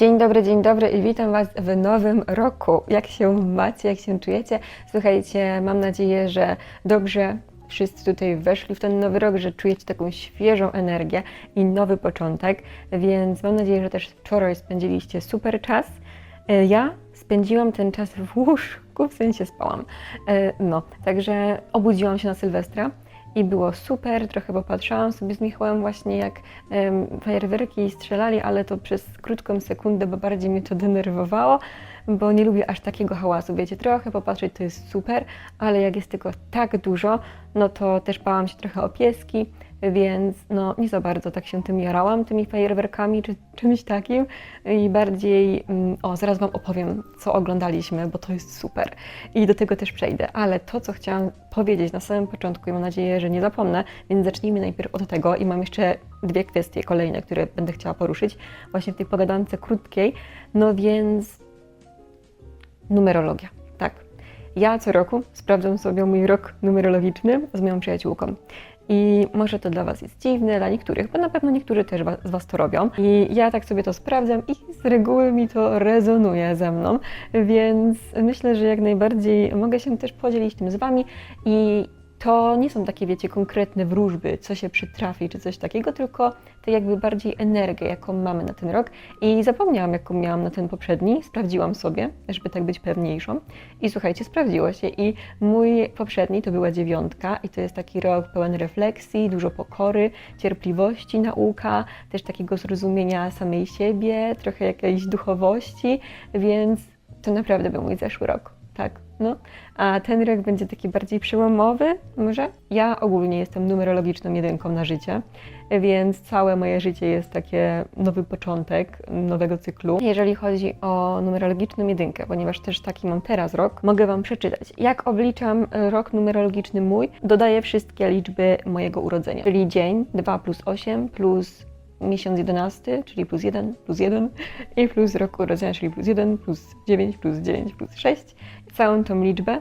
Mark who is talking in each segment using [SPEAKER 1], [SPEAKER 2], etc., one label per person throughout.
[SPEAKER 1] Dzień dobry, dzień dobry i witam Was w nowym roku. Jak się macie, jak się czujecie? Słuchajcie, mam nadzieję, że dobrze wszyscy tutaj weszli w ten nowy rok, że czujecie taką świeżą energię i nowy początek, więc mam nadzieję, że też wczoraj spędziliście super czas. E, Ja spędziłam ten czas w łóżku, w sensie spałam. E, No, także obudziłam się na Sylwestra i było super. Trochę popatrzałam sobie z Michałem właśnie jak em, fajerwerki strzelali, ale to przez krótką sekundę, bo bardziej mnie to denerwowało, bo nie lubię aż takiego hałasu. Wiecie, trochę popatrzeć to jest super, ale jak jest tylko tak dużo, no to też bałam się trochę o pieski, więc no nie za bardzo tak się tym jarałam, tymi fajerwerkami czy czymś takim. I bardziej, mm, o zaraz Wam opowiem, co oglądaliśmy, bo to jest super. I do tego też przejdę, ale to, co chciałam powiedzieć na samym początku i mam nadzieję, że nie zapomnę, więc zacznijmy najpierw od tego. I mam jeszcze dwie kwestie kolejne, które będę chciała poruszyć właśnie w tej pogadance krótkiej, no więc numerologia, tak. Ja co roku sprawdzam sobie mój rok numerologiczny z moją przyjaciółką. I może to dla Was jest dziwne, dla niektórych, bo na pewno niektórzy też wa- z Was to robią. I ja tak sobie to sprawdzam i z reguły mi to rezonuje ze mną, więc myślę, że jak najbardziej mogę się też podzielić tym z Wami i to nie są takie, wiecie, konkretne wróżby, co się przytrafi, czy coś takiego, tylko to jakby bardziej energię, jaką mamy na ten rok. I zapomniałam, jaką miałam na ten poprzedni, sprawdziłam sobie, żeby tak być pewniejszą. I słuchajcie, sprawdziło się. I mój poprzedni to była dziewiątka, i to jest taki rok pełen refleksji, dużo pokory, cierpliwości, nauka, też takiego zrozumienia samej siebie, trochę jakiejś duchowości, więc to naprawdę był mój zeszły rok. No. A ten rok będzie taki bardziej przełomowy, może? Ja ogólnie jestem numerologiczną jedynką na życie, więc całe moje życie jest takie nowy początek nowego cyklu. Jeżeli chodzi o numerologiczną jedynkę, ponieważ też taki mam teraz rok, mogę Wam przeczytać. Jak obliczam rok numerologiczny mój, dodaję wszystkie liczby mojego urodzenia, czyli dzień 2 plus 8 plus miesiąc 11, czyli plus 1, plus 1 i plus rok urodzenia, czyli plus 1, plus 9, plus 9, plus 6. Całą tą liczbę,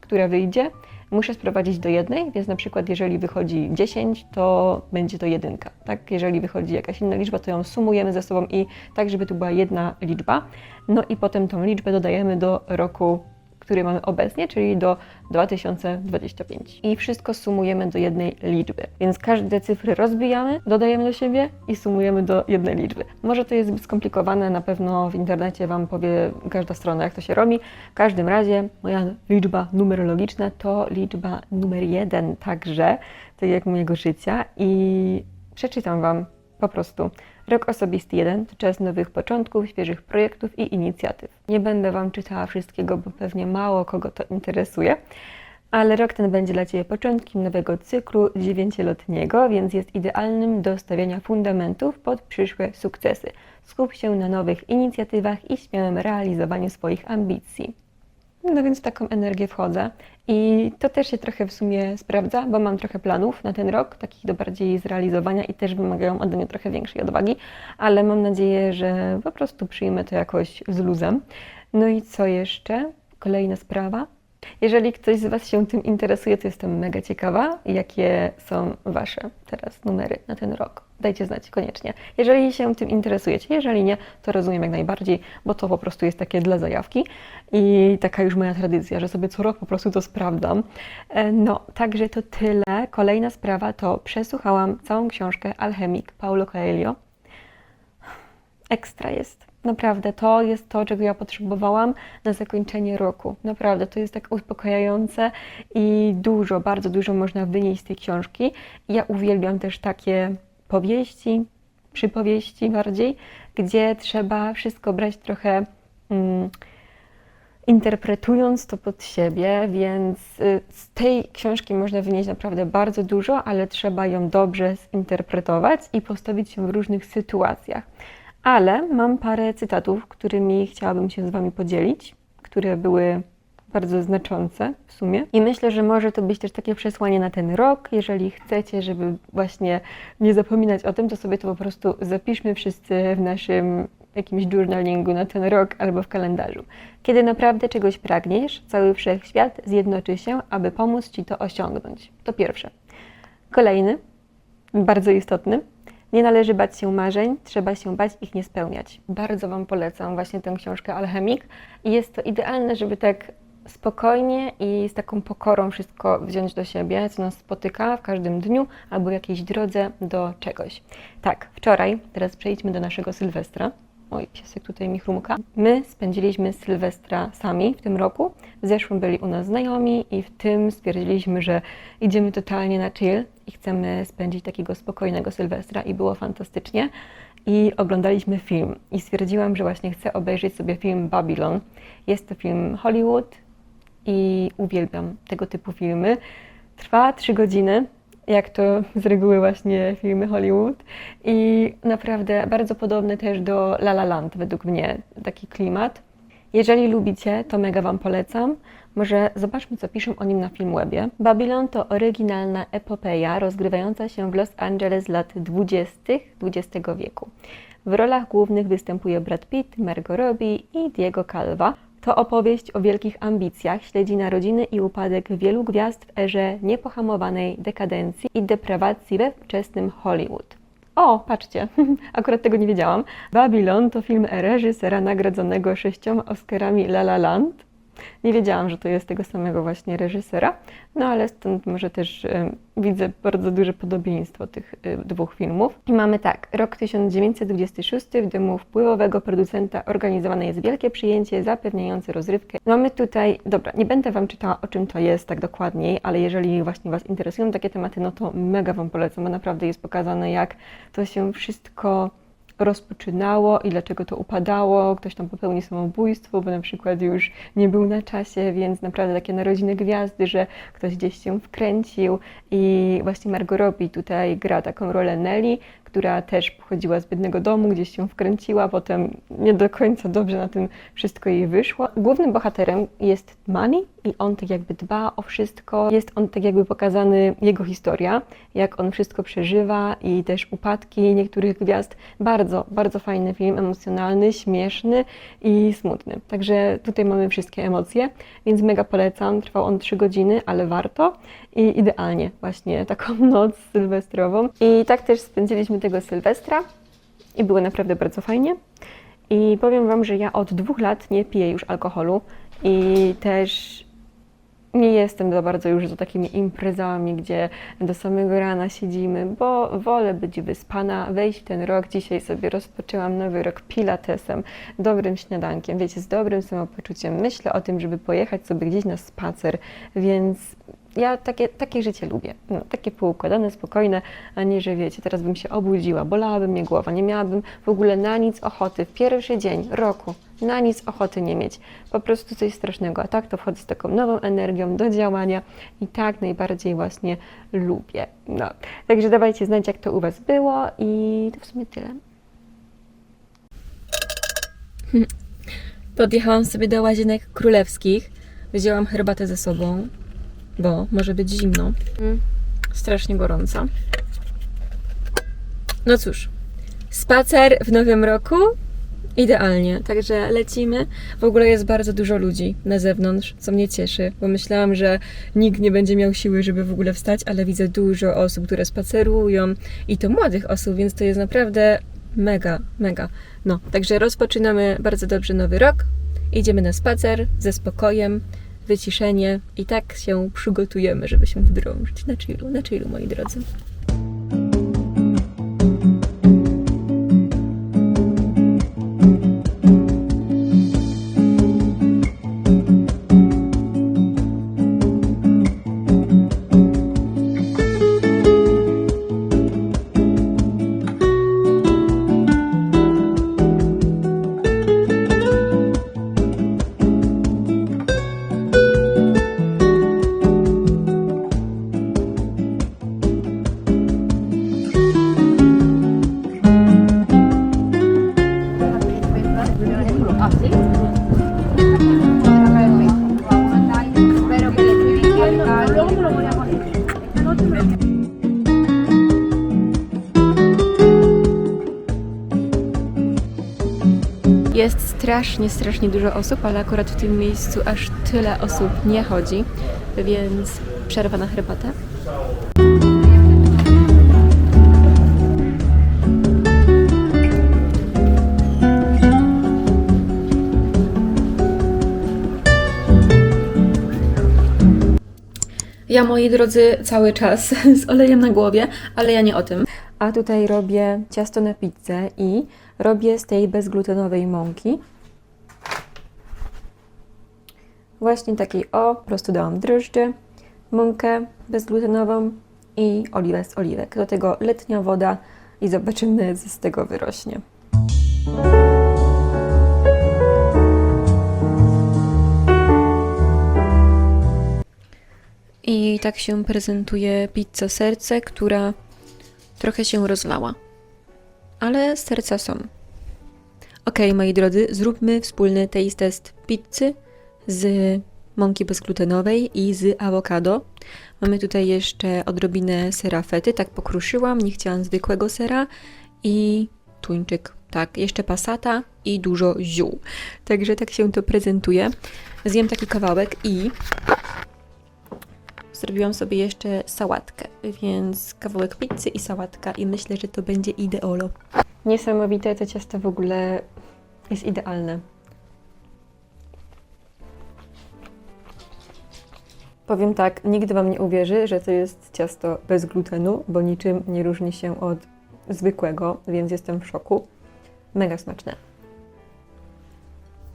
[SPEAKER 1] która wyjdzie, muszę sprowadzić do jednej, więc na przykład jeżeli wychodzi 10, to będzie to jedynka, tak? Jeżeli wychodzi jakaś inna liczba, to ją sumujemy ze sobą i tak, żeby to była jedna liczba. No i potem tą liczbę dodajemy do roku, który mamy obecnie, czyli do 2025. I wszystko sumujemy do jednej liczby. Więc każde cyfry rozbijamy, dodajemy do siebie i sumujemy do jednej liczby. Może to jest zbyt skomplikowane, na pewno w internecie Wam powie każda strona, jak to się robi. W każdym razie moja liczba numerologiczna to liczba numer jeden, także tak jak mojego życia i przeczytam Wam po prostu. Rok osobisty 1 to czas nowych początków, świeżych projektów i inicjatyw. Nie będę Wam czytała wszystkiego, bo pewnie mało kogo to interesuje, ale rok ten będzie dla Ciebie początkiem nowego cyklu dziewięcioletniego, więc jest idealnym do stawiania fundamentów pod przyszłe sukcesy. Skup się na nowych inicjatywach i śmiałym realizowaniu swoich ambicji. No więc taką energię wchodzę i to też się trochę w sumie sprawdza, bo mam trochę planów na ten rok, takich do bardziej zrealizowania i też wymagają ode mnie trochę większej odwagi, ale mam nadzieję, że po prostu przyjmę to jakoś z luzem. No i co jeszcze? Kolejna sprawa. Jeżeli ktoś z Was się tym interesuje, to jestem mega ciekawa, jakie są Wasze teraz numery na ten rok. Dajcie znać koniecznie. Jeżeli się tym interesujecie, jeżeli nie, to rozumiem jak najbardziej, bo to po prostu jest takie dla zajawki i taka już moja tradycja, że sobie co rok po prostu to sprawdzam. E, No, także to tyle. Kolejna sprawa to przesłuchałam całą książkę Alchemik Paulo Coelho. Ekstra jest. Naprawdę, to jest to, czego ja potrzebowałam na zakończenie roku. Naprawdę, to jest tak uspokajające i dużo, bardzo dużo można wynieść z tej książki. Ja uwielbiam też takie powieści, przypowieści bardziej, gdzie trzeba wszystko brać trochę mm, interpretując to pod siebie, więc y, z tej książki można wynieść naprawdę bardzo dużo, ale trzeba ją dobrze zinterpretować i postawić się w różnych sytuacjach. Ale mam parę cytatów, którymi chciałabym się z Wami podzielić, które były bardzo znaczące w sumie. I myślę, że może to być też takie przesłanie na ten rok. Jeżeli chcecie, żeby właśnie nie zapominać o tym, to sobie to po prostu zapiszmy wszyscy w naszym jakimś journalingu na ten rok albo w kalendarzu. Kiedy naprawdę czegoś pragniesz, cały wszechświat zjednoczy się, aby pomóc Ci to osiągnąć. To pierwsze. Kolejny, bardzo istotny. Nie należy bać się marzeń, trzeba się bać ich nie spełniać. Bardzo Wam polecam właśnie tę książkę Alchemik i jest to idealne, żeby tak spokojnie i z taką pokorą wszystko wziąć do siebie, co nas spotyka w każdym dniu albo jakiejś drodze do czegoś. Tak, wczoraj, teraz przejdźmy do naszego Sylwestra. Oj, piesek tutaj mi chrumka. My spędziliśmy Sylwestra sami w tym roku. W zeszłym byli u nas znajomi i w tym stwierdziliśmy, że idziemy totalnie na chill i chcemy spędzić takiego spokojnego Sylwestra i było fantastycznie. I oglądaliśmy film i stwierdziłam, że właśnie chcę obejrzeć sobie film Babylon. Jest to film Hollywood i uwielbiam tego typu filmy. Trwa trzy godziny, jak to z reguły właśnie filmy Hollywood i naprawdę bardzo podobny też do La La Land według mnie taki klimat. Jeżeli lubicie, to mega Wam polecam. Może zobaczmy, co piszą o nim na Filmwebie. Babylon to oryginalna epopeja rozgrywająca się w Los Angeles lat 20. XX wieku. W rolach głównych występuje Brad Pitt, Margot Robbie i Diego Calva. To opowieść o wielkich ambicjach, śledzi narodziny i upadek wielu gwiazd w erze niepohamowanej dekadencji i deprawacji we wczesnym Hollywood. O, patrzcie, akurat tego nie wiedziałam. Babylon to film reżysera nagrodzonego sześcioma Oscarami La La Land. Nie wiedziałam, że to jest tego samego właśnie reżysera, no ale stąd może też e, widzę bardzo duże podobieństwo tych e, dwóch filmów. I mamy tak, rok 1926, w domu wpływowego producenta organizowane jest wielkie przyjęcie zapewniające rozrywkę. Mamy tutaj, dobra, nie będę Wam czytała o czym to jest tak dokładniej, ale jeżeli właśnie Was interesują takie tematy, no to mega Wam polecam, bo naprawdę jest pokazane jak to się wszystko rozpoczynało i dlaczego to upadało. Ktoś tam popełni samobójstwo, bo na przykład już nie był na czasie, więc naprawdę takie narodziny gwiazdy, że ktoś gdzieś się wkręcił i właśnie Margot Robbie tutaj gra taką rolę Nelly, która też pochodziła z biednego domu, gdzieś się wkręciła, potem nie do końca dobrze na tym wszystko jej wyszło. Głównym bohaterem jest Manny i on tak jakby dba o wszystko. Jest on tak jakby pokazany jego historia, jak on wszystko przeżywa i też upadki niektórych gwiazd. Bardzo, bardzo fajny film, emocjonalny, śmieszny i smutny. Także tutaj mamy wszystkie emocje, więc mega polecam. Trwał on 3 godziny, ale warto i idealnie właśnie taką noc sylwestrową. I tak też spędziliśmy tego Sylwestra i było naprawdę bardzo fajnie. I powiem Wam, że ja od dwóch lat nie piję już alkoholu i też nie jestem za bardzo już za takimi imprezami, gdzie do samego rana siedzimy, bo wolę być wyspana, wejść w ten rok. Dzisiaj sobie rozpoczęłam nowy rok pilatesem, dobrym śniadankiem, wiecie, z dobrym samopoczuciem. Myślę o tym, żeby pojechać sobie gdzieś na spacer, więc ja takie, takie życie lubię. No, takie poukładane, spokojne, a nie, że wiecie, teraz bym się obudziła, bolałaby mnie głowa, nie miałabym w ogóle na nic ochoty w pierwszy dzień roku, na nic ochoty nie mieć. Po prostu coś strasznego. A tak to wchodzę z taką nową energią do działania i tak najbardziej właśnie lubię. No. Także dawajcie znać, jak to u Was było i to w sumie tyle. Podjechałam sobie do łazienek królewskich, wzięłam herbatę ze sobą, bo może być zimno. Mm, strasznie gorąco. No cóż, spacer w nowym roku idealnie, także lecimy. W ogóle jest bardzo dużo ludzi na zewnątrz, co mnie cieszy, bo myślałam, że nikt nie będzie miał siły, żeby w ogóle wstać, ale widzę dużo osób, które spacerują i to młodych osób, więc to jest naprawdę mega, mega. No, także rozpoczynamy bardzo dobrze nowy rok. Idziemy na spacer ze spokojem wyciszenie i tak się przygotujemy, żeby się wdrążyć na chillu, na chillu moi drodzy. strasznie, strasznie dużo osób, ale akurat w tym miejscu aż tyle osób nie chodzi, więc przerwa na herbatę.
[SPEAKER 2] Ja, moi drodzy, cały czas z olejem na głowie, ale ja nie o tym.
[SPEAKER 1] A tutaj robię ciasto na pizzę i robię z tej bezglutenowej mąki Właśnie takiej o, po prostu dałam drożdże, mąkę bezglutenową i oliwę z oliwek. Do tego letnia woda i zobaczymy, co z tego wyrośnie.
[SPEAKER 2] I tak się prezentuje pizza serce, która trochę się rozlała. Ale serca są. Ok, moi drodzy, zróbmy wspólny taste test pizzy z mąki bezglutenowej i z awokado. Mamy tutaj jeszcze odrobinę sera fety, tak pokruszyłam, nie chciałam zwykłego sera i tuńczyk, tak, jeszcze pasata i dużo ziół. Także tak się to prezentuje. Zjem taki kawałek i zrobiłam sobie jeszcze sałatkę, więc kawałek pizzy i sałatka i myślę, że to będzie ideolo.
[SPEAKER 1] Niesamowite, to ciasto w ogóle jest idealne. Powiem tak, nigdy Wam nie uwierzy, że to jest ciasto bez glutenu, bo niczym nie różni się od zwykłego, więc jestem w szoku. Mega smaczne.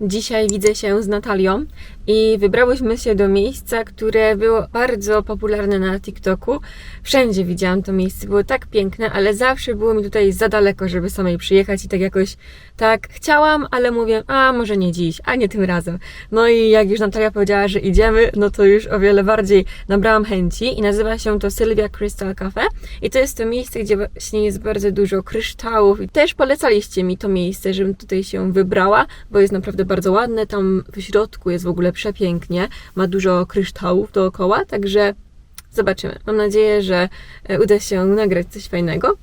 [SPEAKER 2] Dzisiaj widzę się z Natalią i wybrałyśmy się do miejsca, które było bardzo popularne na TikToku. Wszędzie widziałam to miejsce, było tak piękne, ale zawsze było mi tutaj za daleko, żeby samej przyjechać i tak jakoś tak chciałam, ale mówię, a może nie dziś, a nie tym razem. No i jak już Natalia powiedziała, że idziemy, no to już o wiele bardziej nabrałam chęci i nazywa się to Sylvia Crystal Cafe i to jest to miejsce, gdzie właśnie jest bardzo dużo kryształów i też polecaliście mi to miejsce, żebym tutaj się wybrała, bo jest naprawdę bardzo ładne, tam w środku jest w ogóle przepięknie, ma dużo kryształów dookoła, także zobaczymy. Mam nadzieję, że e, uda się nagrać coś fajnego.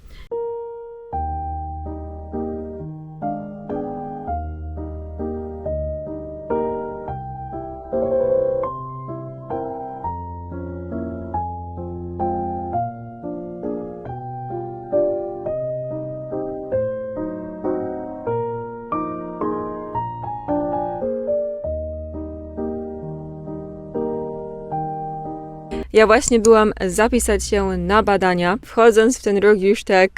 [SPEAKER 1] Ja właśnie byłam zapisać się na badania, wchodząc w ten rok już tak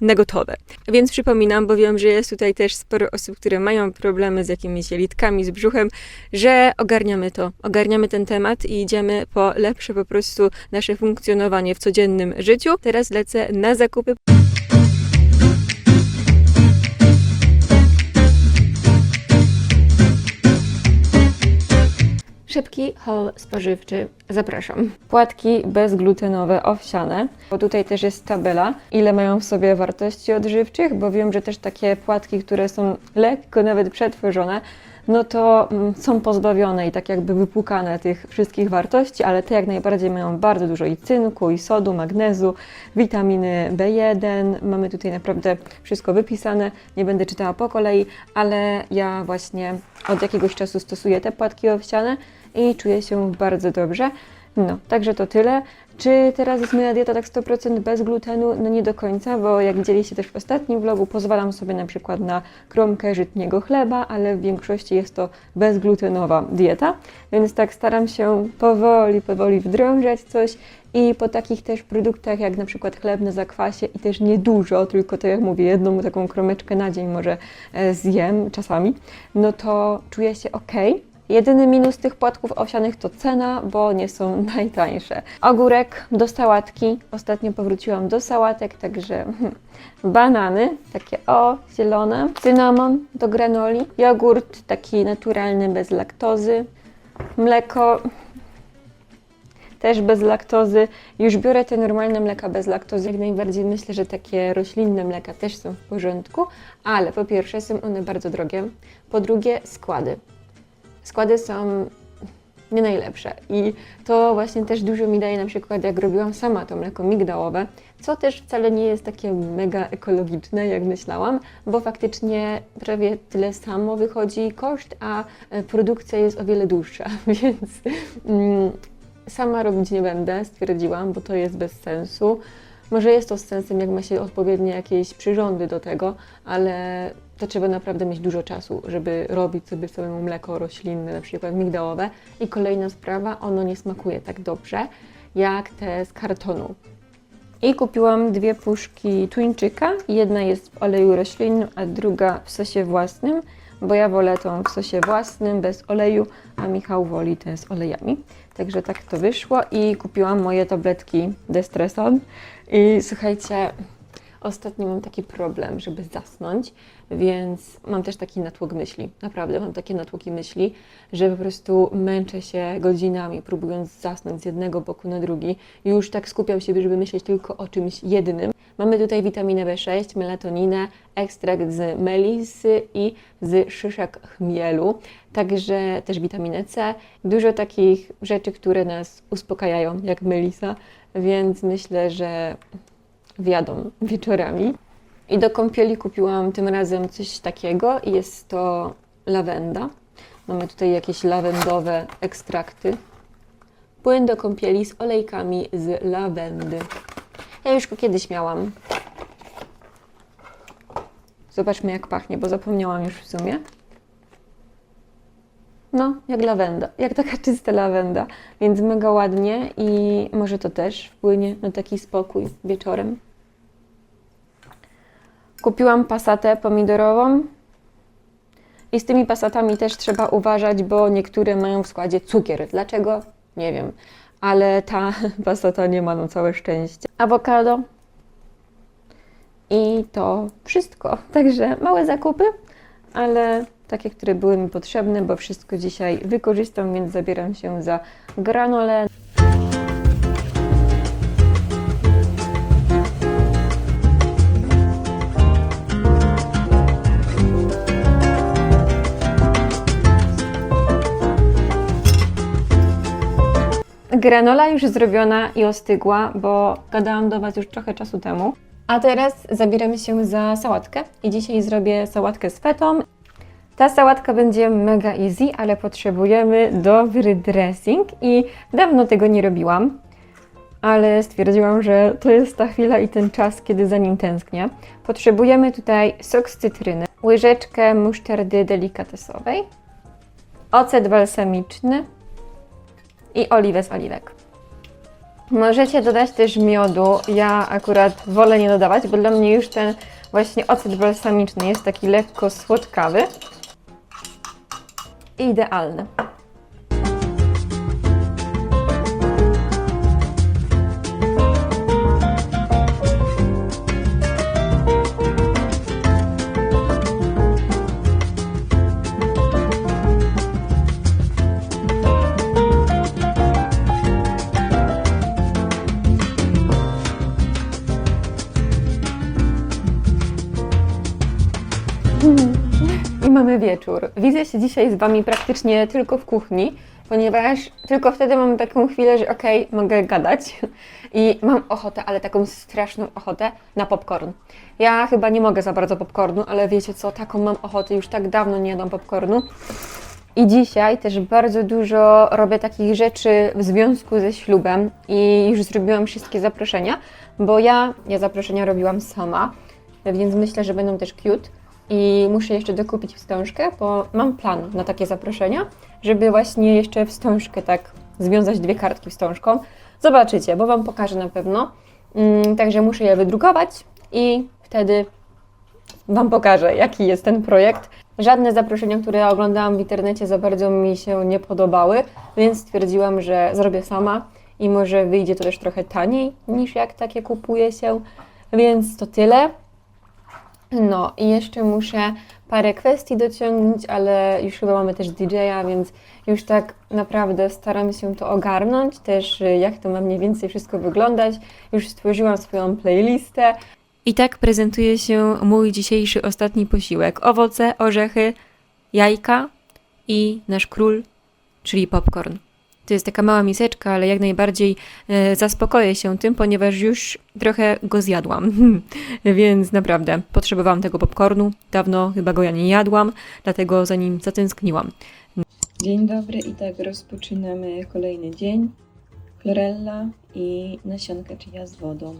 [SPEAKER 1] na. Więc przypominam, bo wiem, że jest tutaj też sporo osób, które mają problemy z jakimiś jelitkami, z brzuchem, że ogarniamy to, ogarniamy ten temat i idziemy po lepsze po prostu nasze funkcjonowanie w codziennym życiu. Teraz lecę na zakupy. Haul spożywczy. Zapraszam. Płatki bezglutenowe, owsiane, bo tutaj też jest tabela, ile mają w sobie wartości odżywczych, bo wiem, że też takie płatki, które są lekko nawet przetworzone, no to mm, są pozbawione i tak jakby wypłukane tych wszystkich wartości, ale te jak najbardziej mają bardzo dużo i cynku, i sodu, magnezu, witaminy B1. Mamy tutaj naprawdę wszystko wypisane. Nie będę czytała po kolei, ale ja właśnie od jakiegoś czasu stosuję te płatki owsiane i czuję się bardzo dobrze. No, także to tyle. Czy teraz jest moja dieta tak 100% bez glutenu? No nie do końca, bo jak widzieliście też w ostatnim vlogu, pozwalam sobie na przykład na kromkę żytniego chleba, ale w większości jest to bezglutenowa dieta, więc tak staram się powoli, powoli wdrążać coś i po takich też produktach jak na przykład chleb na zakwasie i też niedużo, tylko tak jak mówię, jedną taką kromeczkę na dzień może e, zjem czasami, no to czuję się ok. Jedyny minus tych płatków owsianych to cena, bo nie są najtańsze. Ogórek do sałatki. Ostatnio powróciłam do sałatek, także hmm, banany, takie o, zielone. Cynamon do granoli. Jogurt taki naturalny, bez laktozy. Mleko też bez laktozy. Już biorę te normalne mleka bez laktozy. Jak najbardziej myślę, że takie roślinne mleka też są w porządku, ale po pierwsze są one bardzo drogie. Po drugie składy składy są nie najlepsze. I to właśnie też dużo mi daje na przykład, jak robiłam sama to mleko migdałowe, co też wcale nie jest takie mega ekologiczne, jak myślałam, bo faktycznie prawie tyle samo wychodzi koszt, a e, produkcja jest o wiele dłuższa, więc mm, sama robić nie będę, stwierdziłam, bo to jest bez sensu. Może jest to z sensem, jak ma się odpowiednie jakieś przyrządy do tego, ale to trzeba naprawdę mieć dużo czasu, żeby robić sobie samemu mleko roślinne, na przykład migdałowe. I kolejna sprawa, ono nie smakuje tak dobrze jak te z kartonu. I kupiłam dwie puszki tuńczyka. Jedna jest w oleju roślinnym, a druga w sosie własnym, bo ja wolę tą w sosie własnym, bez oleju, a Michał woli te z olejami. Także tak to wyszło i kupiłam moje tabletki Destreson. I słuchajcie, ostatnio mam taki problem, żeby zasnąć, więc mam też taki natłok myśli. Naprawdę mam takie natłoki myśli, że po prostu męczę się godzinami, próbując zasnąć z jednego boku na drugi. Już tak skupiam się, żeby myśleć tylko o czymś jednym. Mamy tutaj witaminę B6, melatoninę, ekstrakt z melisy i z szyszek chmielu, także też witaminę C. Dużo takich rzeczy, które nas uspokajają, jak melisa, więc myślę, że wjadą wieczorami. I do kąpieli kupiłam tym razem coś takiego i jest to lawenda. Mamy tutaj jakieś lawendowe ekstrakty. Płyn do kąpieli z olejkami z lawendy. Ja już go kiedyś miałam. Zobaczmy jak pachnie, bo zapomniałam już w sumie. No, jak lawenda, jak taka czysta lawenda, więc mega ładnie i może to też wpłynie na taki spokój wieczorem. Kupiłam pasatę pomidorową i z tymi pasatami też trzeba uważać, bo niektóre mają w składzie cukier. Dlaczego? Nie wiem, ale ta pasata nie ma, no całe szczęście. Awokado i to wszystko. Także małe zakupy, ale takie, które były mi potrzebne, bo wszystko dzisiaj wykorzystam, więc zabieram się za granole. Granola już zrobiona i ostygła, bo gadałam do Was już trochę czasu temu. A teraz zabieramy się za sałatkę i dzisiaj zrobię sałatkę z fetą. Ta sałatka będzie mega easy, ale potrzebujemy dobry dressing i dawno tego nie robiłam, ale stwierdziłam, że to jest ta chwila i ten czas, kiedy za nim tęsknię. Potrzebujemy tutaj sok z cytryny, łyżeczkę musztardy delikatesowej, ocet balsamiczny i oliwę z oliwek. Możecie dodać też miodu. Ja akurat wolę nie dodawać, bo dla mnie już ten właśnie ocet balsamiczny jest taki lekko słodkawy. I idealny. Wieczór. Widzę się dzisiaj z Wami praktycznie tylko w kuchni, ponieważ tylko wtedy mam taką chwilę, że okej, mogę gadać i mam ochotę, ale taką straszną ochotę na popcorn. Ja chyba nie mogę za bardzo popcornu, ale wiecie co, taką mam ochotę, już tak dawno nie jadłam popcornu. I dzisiaj też bardzo dużo robię takich rzeczy w związku ze ślubem i już zrobiłam wszystkie zaproszenia, bo ja, ja zaproszenia robiłam sama, więc myślę, że będą też cute. I muszę jeszcze dokupić wstążkę, bo mam plan na takie zaproszenia, żeby właśnie jeszcze wstążkę tak związać dwie kartki wstążką. Zobaczycie, bo Wam pokażę na pewno. Mm, Także muszę je wydrukować i wtedy Wam pokażę, jaki jest ten projekt. Żadne zaproszenia, które oglądałam w internecie, za bardzo mi się nie podobały, więc stwierdziłam, że zrobię sama i może wyjdzie to też trochę taniej niż jak takie kupuje się. Więc to tyle. No i jeszcze muszę parę kwestii dociągnąć, ale już chyba mamy też DJ-a, więc już tak naprawdę staram się to ogarnąć, też y, jak to ma mniej więcej wszystko wyglądać. Już stworzyłam swoją playlistę. I tak prezentuje się mój dzisiejszy ostatni posiłek. Owoce, orzechy, jajka i nasz król, czyli popcorn. To jest taka mała miseczka, ale jak najbardziej e, zaspokoję się tym, ponieważ już trochę go zjadłam. Więc naprawdę potrzebowałam tego popcornu. Dawno chyba go ja nie jadłam, dlatego za nim zatęskniłam. Dzień dobry i tak rozpoczynamy kolejny dzień. Chlorella i nasionka chia z wodą.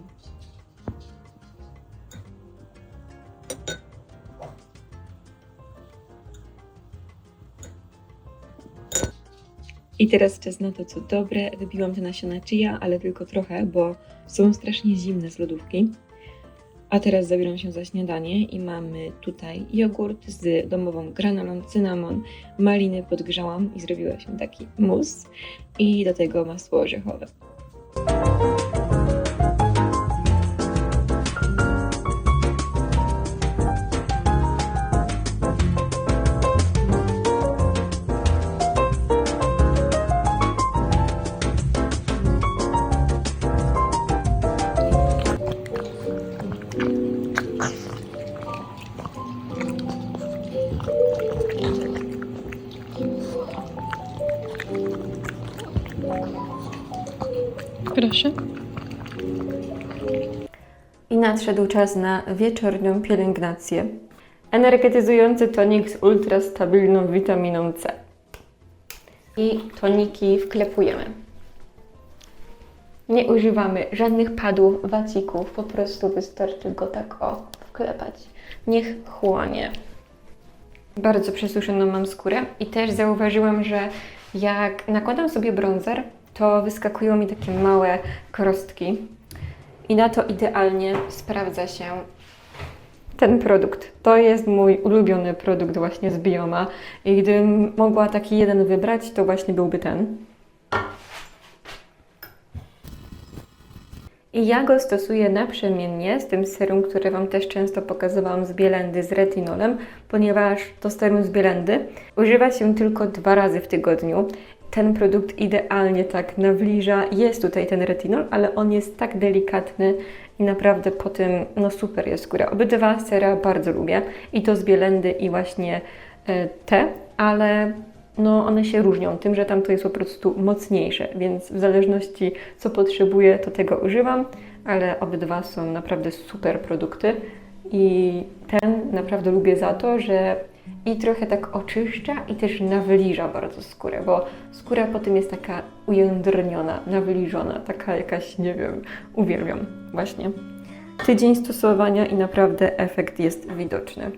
[SPEAKER 1] I teraz czas na to, co dobre. Wypiłam te nasiona chia, ale tylko trochę, bo są strasznie zimne z lodówki. A teraz zabieram się za śniadanie i mamy tutaj jogurt z domową granolą, cynamon, maliny podgrzałam i zrobiła się taki mus i do tego masło orzechowe. Nadszedł czas na wieczornią pielęgnację. Energetyzujący tonik z ultrastabilną witaminą C. I toniki wklepujemy. Nie używamy żadnych padłów, wacików, po prostu wystarczy go tak o wklepać. Niech chłonie. Bardzo przesuszoną mam skórę i też zauważyłam, że jak nakładam sobie bronzer, to wyskakują mi takie małe krostki. I na to idealnie sprawdza się ten produkt. To jest mój ulubiony produkt właśnie z Bioma. I gdybym mogła taki jeden wybrać, to właśnie byłby ten. I ja go stosuję naprzemiennie z tym serum, które Wam też często pokazywałam z Bielendy z retinolem, ponieważ to serum z Bielendy używa się tylko dwa razy w tygodniu. Ten produkt idealnie tak nawilża. Jest tutaj ten retinol, ale on jest tak delikatny i naprawdę po tym, no super jest skóra. Obydwa sera bardzo lubię i to z Bielendy i właśnie e, te, ale no one się różnią tym, że tamto jest po prostu mocniejsze, więc w zależności co potrzebuję, to tego używam, ale obydwa są naprawdę super produkty i ten naprawdę lubię za to, że i trochę tak oczyszcza i też nawilża bardzo skórę, bo skóra potem jest taka ujędrniona, nawilżona, taka jakaś, nie wiem, uwielbiam właśnie. Tydzień stosowania i naprawdę efekt jest widoczny.